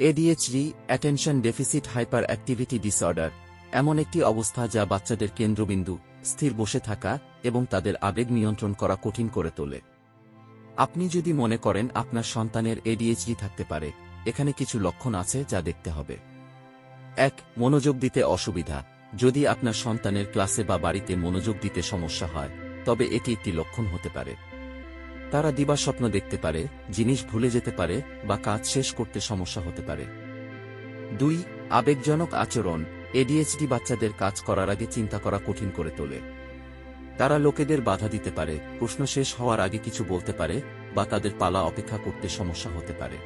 ADHD attention deficit hyper activity disorder এমন একটি অবস্থা যা বাচ্চাদের কেন্দ্রবিন্দু, স্থির বসে থাকা এবং তাদের আবেগ নিয়ন্ত্রণ করা কঠিন করে তোলে। আপনি যদি মনে করেন আপনার সন্তানের এডিএইচডি থাকতে পারে, এখানে কিছু লক্ষণ আছে যা দেখতে হবে। এক, মনোযোগ দিতে অসুবিধা। যদি আপনার সন্তানের ক্লাসে বা বাড়িতে মনোযোগ দিতে সমস্যা হয়, তবে এটি একটি লক্ষণ হতে পারে। তারা দিবাস্বপ্ন দেখতে পারে, জিনিস ভুলে যেতে পারে বা কাজ শেষ করতে সমস্যা হতে পারে। দুই, আবেগজনক আচরণ এডিএইচডি বাচ্চাদের কাজ করার আগে চিন্তা করা কঠিন করে তোলে। তারা লোকেদের বাধা দিতে পারে, প্রশ্ন শেষ হওয়ার আগে কিছু বলতে পারে বা তাদের পালা অপেক্ষা করতে সমস্যা হতে পারে।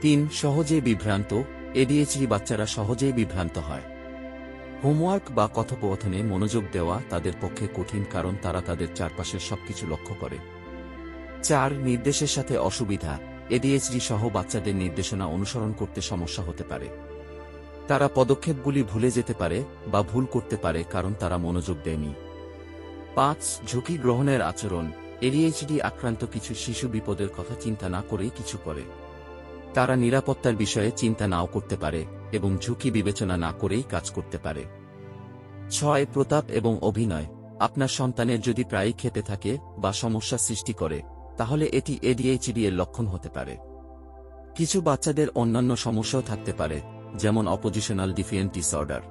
তিন সহজেই বিভ্রান্ত এডিএইচডি বাচ্চারা সহজেই বিভ্রান্ত হয়। হোমওয়ার্ক বা কথোপকথনে মনোযোগ দেওয়া তাদের পক্ষে কঠিন কারণ তারা তাদের চারপাশের সবকিছু লক্ষ্য করে। চার নির্দেশের সাথে অসুবিধা। এডিএইচডি সহ বাচ্চাদের নির্দেশনা অনুসরণ করতে সমস্যা হতে পারে। তারা পদক্ষেপগুলি ভুলে যেতে পারে বা ভুল করতে পারে কারণ তারা মনোযোগ দেয়নি। পাঁচ, ঝুঁকি গ্রহণের আচরণ। এডিএইচডি আক্রান্ত কিছু শিশু বিপদের কথা চিন্তা না করেই কিছু করে। তারা নিরাপত্তার বিষয়ে চিন্তা নাও করতে পারে এবং ঝুঁকি বিবেচনা না করেই কাজ করতে পারে। ছয়, প্রতাপ এবং অভিনয়। আপনার সন্তানের যদি প্রায়ই খেতে থাকে বা সমস্যা সৃষ্টি করে তাহলে এটি এডিএইচডি এর লক্ষণ হতে পারে। কিছু বাচ্চাদের অন্যান্য সমস্যাও থাকতে পারে, যেমন অপোজিশনাল ডিফিয়েন্ট ডিসঅর্ডার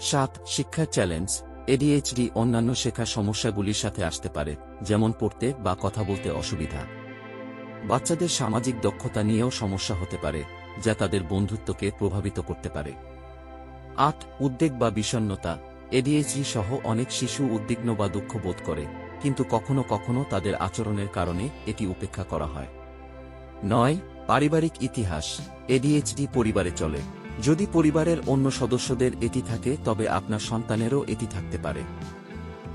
সাত শিক্ষার চ্যালেঞ্জ এডিএইচডি অন্যান্য শেখার সমস্যাগুলির সাথে আসতে পারে, যেমন পড়তে বা কথা বলতে অসুবিধা। বাচ্চাদের সামাজিক দক্ষতা নিয়েও সমস্যা হতে পারে, যা তাদের বন্ধুত্বকে প্রভাবিত করতে পারে। আট, উদ্বেগ বা বিষণ্নতা এডিএইচডি সহ অনেক শিশু উদ্বিগ্ন বা দুঃখ বোধ করে। কিন্তু কখনো কখনো তাদের আচরণের কারণে এটি উপেক্ষা করা হয়। নয়, পারিবারিক ইতিহাস, এডিএইচডি পরিবারে চলে। যদি পরিবারের অন্য সদস্যদের এটি থাকে, তবে আপনার সন্তানেরও এটি থাকতে পারে।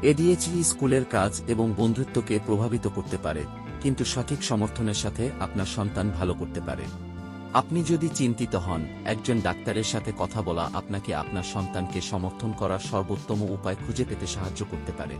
এডিএইচডি স্কুলের কাজ এবং বন্ধুত্বকে প্রভাবিত করতে পারে, কিন্তু সঠিক সমর্থনের সাথে আপনার সন্তান ভালো করতে পারে। আপনি যদি চিন্তিত হন, একজন ডাক্তারের সাথে কথা বলা আপনাকে আপনার সন্তানকে সমর্থন করার সর্বোত্তম উপায় খুঁজে পেতে সাহায্য করতে পারে।